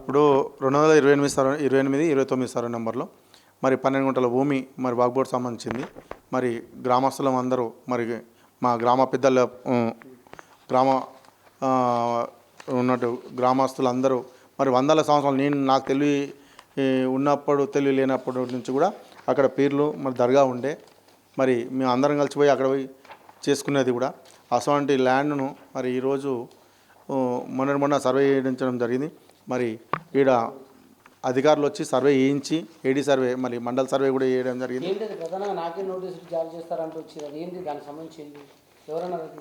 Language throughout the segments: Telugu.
ఇప్పుడు రెండు వందల ఇరవై ఎనిమిది సర్వే ఇరవై ఎనిమిది ఇరవై తొమ్మిది సర్వే నెంబర్లో. మరి పన్నెండు గుంటల భూమి మరి వాగ్బోర్డ్ సంబంధించింది. మరి గ్రామస్తులం అందరూ మరి మా గ్రామ పెద్దల గ్రామ ఉన్నట్టు గ్రామస్తులందరూ మరి వందల సంవత్సరాలు నేను నాకు తెలివి ఉన్నప్పుడు తెలివి లేనప్పటి నుంచి కూడా అక్కడ పీర్లు మరి దర్గా ఉండే. మరి మేము అందరం కలిసిపోయి అక్కడ పోయి చేసుకునేది కూడా. అసలు ల్యాండ్ను మరి ఈరోజు మొన్న మొన్న సర్వే చేయించడం జరిగింది. మరి ఈడ అధికారులు వచ్చి సర్వే చేయించి ఏడీ సర్వే మరి మండల సర్వే కూడా చేయడం జరిగింది. ఏంటి అది ప్రధానంగా నాకే నోటీసులు జారీ చేస్తారంటూ వచ్చింది అది ఏంటి దానికి సంబంధించింది ఎవరన్నారు అది?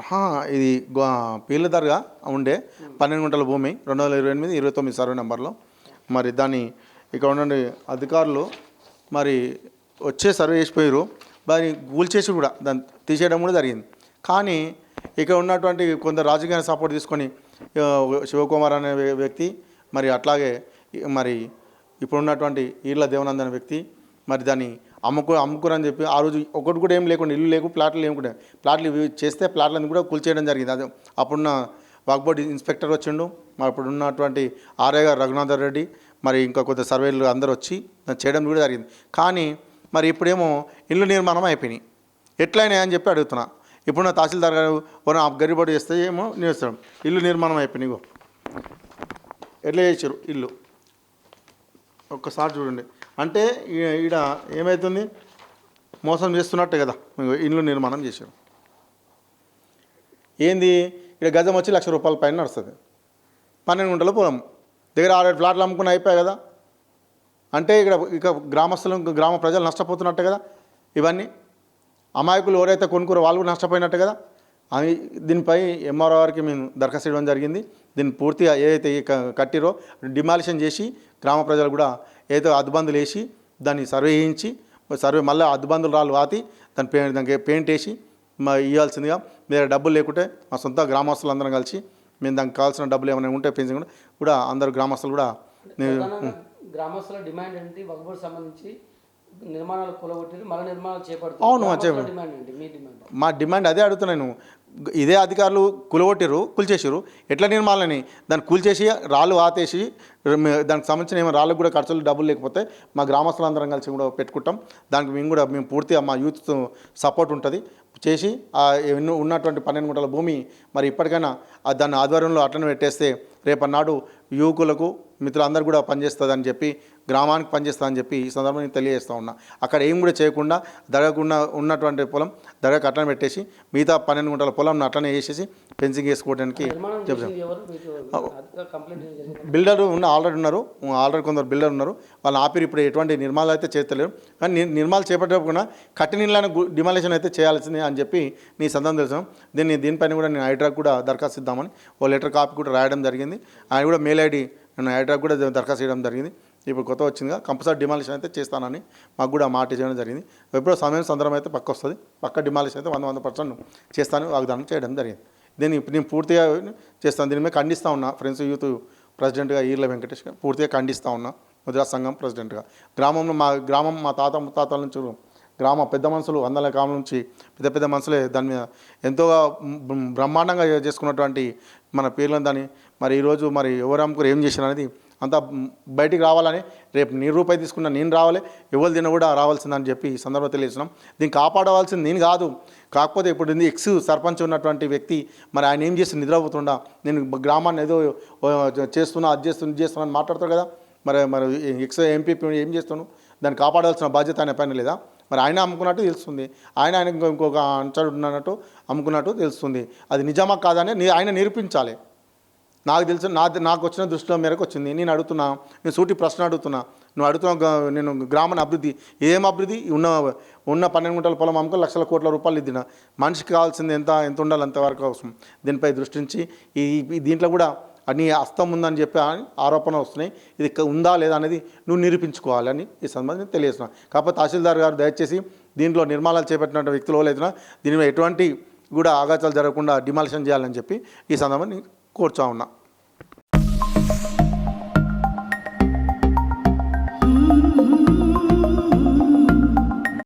హా, ఇది గో- పీర్ల దర్గా ఉండే పన్నెండు గుంటల భూమి రెండు వందల ఇరవై ఎనిమిది ఇరవై తొమ్మిది సర్వే నెంబర్లో. మరి దాన్ని ఇక్కడ ఉండండి అధికారులు మరి వచ్చే సర్వే చేసిపోయారు దాన్ని కూల్చేసి కూడా దాన్ని తీసేయడం కూడా జరిగింది. కానీ ఇక్కడ ఉన్నటువంటి కొందరు రాజకీయ సపోర్ట్ తీసుకొని శివకుమార్ అనే వ్యక్తి మరి అట్లాగే మరి ఇప్పుడున్నటువంటి ఈళ్ళ దేవనంద్ అనే వ్యక్తి మరి దాన్ని అమ్ముకో అమ్ముకోరని చెప్పి ఆ రోజు ఒకటి కూడా ఏం లేకుండా ఇల్లు లేకు ప్లాట్లు లేకుండా ప్లాట్లు చేస్తే ప్లాట్లను కూడా కూల్చేయడం జరిగింది. అది అప్పుడున్న వాక్బోర్డ్ ఇన్స్పెక్టర్ వచ్చిండు మరి ఇప్పుడు ఉన్నటువంటి ఆర్ఏ గారు రఘునాథర్ రెడ్డి మరి ఇంకా కొంత సర్వేలు అందరు వచ్చి చేయడం కూడా జరిగింది. కానీ మరి ఇప్పుడేమో ఇల్లు నిర్మాణం అయిపోయినాయి. ఎట్లయినాయి అని చెప్పి అడుగుతున్నా. ఇప్పుడు నా తహసీల్దార్ గారు ఎవరైనా గరిబడి చేస్తే ఏమో నేస్తాడు ఇల్లు నిర్మాణం అయిపోయినాయి ఇగో. ఎట్లా చేశారు ఇల్లు. ఒక్కసారి చూడండి. అంటే ఈడ ఏమవుతుంది మోసం చేస్తున్నట్టే కదా. ఇల్లు నిర్మాణం చేశారు ఏంది? ఇక్కడ గజం వచ్చి లక్ష రూపాయల పైన నడుస్తుంది. పన్నెండు గుంటల పొలం. దగ్గర ఆరేడు ఫ్లాట్లు అమ్ముకుని అయిపోయాయి కదా. అంటే ఇక్కడ ఇక గ్రామస్తులు గ్రామ ప్రజలు నష్టపోతున్నట్టే కదా ఇవన్నీ. అమాయకులు ఎవరైతే కొనుక్కురో వాళ్ళు కూడా నష్టపోయినట్టే కదా. అని దీనిపై ఎంఆర్ఓ గారికి మేము దరఖాస్తు ఇవ్వడం జరిగింది. దీన్ని పూర్తిగా ఏదైతే కట్టిరో డిమాలిషన్ చేసి గ్రామ ప్రజలు కూడా ఏదో అద్దుబందులు వేసి దాన్ని సర్వే చేయించి సర్వే మళ్ళీ అద్దుబందులు రాళ్ళు వాతి దాని పే దానికి పెయింట్ వేసి మా ఇవ్వాల్సిందిగా మీరు డబ్బులు లేకుంటే మా సొంత గ్రామస్తులు అందరం కలిసి మేము దానికి కావాల్సిన డబ్బులు ఏమైనా ఉంటే పెంచి కూడా అందరు గ్రామస్తులు కూడా గ్రామస్తుల డిమాండ్ ఏంటి? వగ్బోర్డ్ సంబంధించి నిర్మాణాలు కూలగొట్టి మళ్ళీ నిర్మాణాలు చేపడుతుంది. అవును, ఏంటి? మీ డిమాండ్ అదే అడుగుతున్నాను ఇదే అధికారులు కూలగొట్టిరు కూల్చేసారు ఎట్లా నిర్మాలని దాన్ని కూల్చేసి రాళ్ళు ఆతేసి దానికి సంబంధించిన ఏమైనా రాళ్ళకు కూడా ఖర్చులు డబ్బులు లేకపోతే మా గ్రామస్తులందరం కలిసి కూడా పెట్టుకుంటాం. దానికి మేము కూడా మేము పూర్తిగా మా యూత్ సపోర్ట్ ఉంటుంది. చేసి ఉన్నటువంటి పన్నెండు గుంటల భూమి మరి ఇప్పటికైనా దాన్ని ఆధ్వర్యంలో అట్లనే పెట్టేస్తే రేపన్నాడు యువకులకు మిత్రులందరూ కూడా పనిచేస్తుందని చెప్పి గ్రామానికి పనిచేస్తుందని చెప్పి ఈ సందర్భంగా నేను తెలియజేస్తా ఉన్నా. అక్కడ ఏం కూడా చేయకుండా దడగకుండా ఉన్నటువంటి పొలం దడగకు అట్లనే పెట్టేసి మిగతా పన్నెండు గుంటల పొలం అట్లనే వేసేసి ఫెన్సింగ్ వేసుకోవడానికి జరిగింది బిల్డర్ ఉన్న ఆల్రెడీ ఉన్నారు. ఆల్రెడీ కొందరు బిల్డర్ ఉన్నారు. వాళ్ళు ఆపిరి ఇప్పుడు ఎటువంటి నిర్మాణాలు అయితే చేస్తలేరు. కానీ నిర్- నిర్మాణాలు చేపట్టకుండా కట్టిన ఇళ్ళని డిమాలేషన్ అయితే చేయాల్సిందే అని చెప్పి నీ సందర్భం తెలుసు. దీన్ని దీనిపైన కూడా నేను హైడ్రాక్ కూడా దరఖాస్తు ఇద్దామని ఓ లెటర్ కాపీ కూడా రాయడం జరిగింది. ఆయన కూడా మెయిల్ ఐడి నేను హైడ్రాక్ కూడా దరఖాస్తు చేయడం జరిగింది. ఇప్పుడు కొత్త వచ్చిందిగా. కంపల్సరీ డిమాలిషన్ అయితే చేస్తానని మాకు కూడా మాట చేయడం జరిగింది. ఎప్పుడో సమయం సందర్భం అయితే పక్క వస్తుంది పక్క డిమాలిషన్ అయితే వంద వంద పర్సెంట్ చేస్తాను వాగ్దానం చేయడం జరిగింది. దీన్ని ఇప్పుడు నేను పూర్తిగా చేస్తాను. దీని మీద ఖండిస్తూ ఉన్నా. ఫ్రెండ్స్ యూత్ ప్రెసిడెంట్గా ఈర్ల వెంకటేష్ పూర్తిగా ఖండిస్తూ ఉన్నా. ముద్రా సంఘం ప్రెసిడెంట్గా. గ్రామంలో మా గ్రామం మా తాత ముత్తాతల నుంచి గ్రామ పెద్ద మనుషులు వందల కాలం నుంచి పెద్ద పెద్ద మనుషులే దాని మీద ఎంతో బ్రహ్మాండంగా చేసుకున్నటువంటి మన పేర్లను దాన్ని మరి ఈరోజు మరి ఎవరు ఏం చేశారు అనేది అంతా బయటికి రావాలని రేపు నీ రూపాయి తీసుకున్న నేను రావాలి ఎవరు తిన కూడా రావాల్సిందని చెప్పి ఈ సందర్భంగా తెలియజేసినాం దీన్ని కాపాడవలసింది నేను కాదు. కాకపోతే ఇప్పుడు ఉంది ఎక్స్ సర్పంచ్ ఉన్నటువంటి వ్యక్తి మరి ఆయన ఏం చేసి నిద్రపోతుండా? నేను గ్రామాన్ని ఏదో చేస్తున్నా అది చేస్తున్నా ఇది చేస్తున్నా అని మాట్లాడతాడు కదా? మరి మరి ఎక్స్ ఎంపీ ఏం చేస్తున్నాను దాన్ని కాపాడాల్సిన బాధ్యత ఆయన పైన లేదా? మరి ఆయన అమ్ముకున్నట్టు తెలుస్తుంది. ఆయన ఆయన ఇంకొక అంచడు ఉన్నట్టు అమ్ముకున్నట్టు తెలుస్తుంది. అది నిజమా కాదని ఆయన నిరూపించాలి. నాకు తెలిసిన నా నాకు వచ్చిన దృష్టిలో మేరకు వచ్చింది. నేను అడుగుతున్నా నేను సూటి ప్రశ్న అడుగుతున్నా. నువ్వు అడుగుతున్న నేను గ్రామాన్ని అభివృద్ధి ఏం అభివృద్ధి? ఉన్న ఉన్న పన్నెండు గుంటల పొలం అమ్ముకో లక్షల కోట్ల రూపాయలు ఇద్దిన. మనిషికి కావాల్సింది ఎంత ఎంత ఉండాలి అంతవరకు అవసరం. దీనిపై దృష్టించి ఈ దీంట్లో కూడా అని హస్తం ఉందని చెప్పి ఆరోపణ వస్తున్నాయి. ఇది ఉందా లేదా అనేది నువ్వు నిరూపించుకోవాలని ఈ సంబంధించి తెలియజేస్తున్నా. కాకపోతే తహసీల్దార్ గారు దయచేసి దీంట్లో నిర్మాణాలు చేపట్టిన వ్యక్తులు లేదా దీని మీద ఎటువంటి కూడా ఆఘాతాలు జరగకుండా డిమాలిషన్ చేయాలని చెప్పి ఈ సందర్భాన్ని నేను కోరుచా ఉన్నా.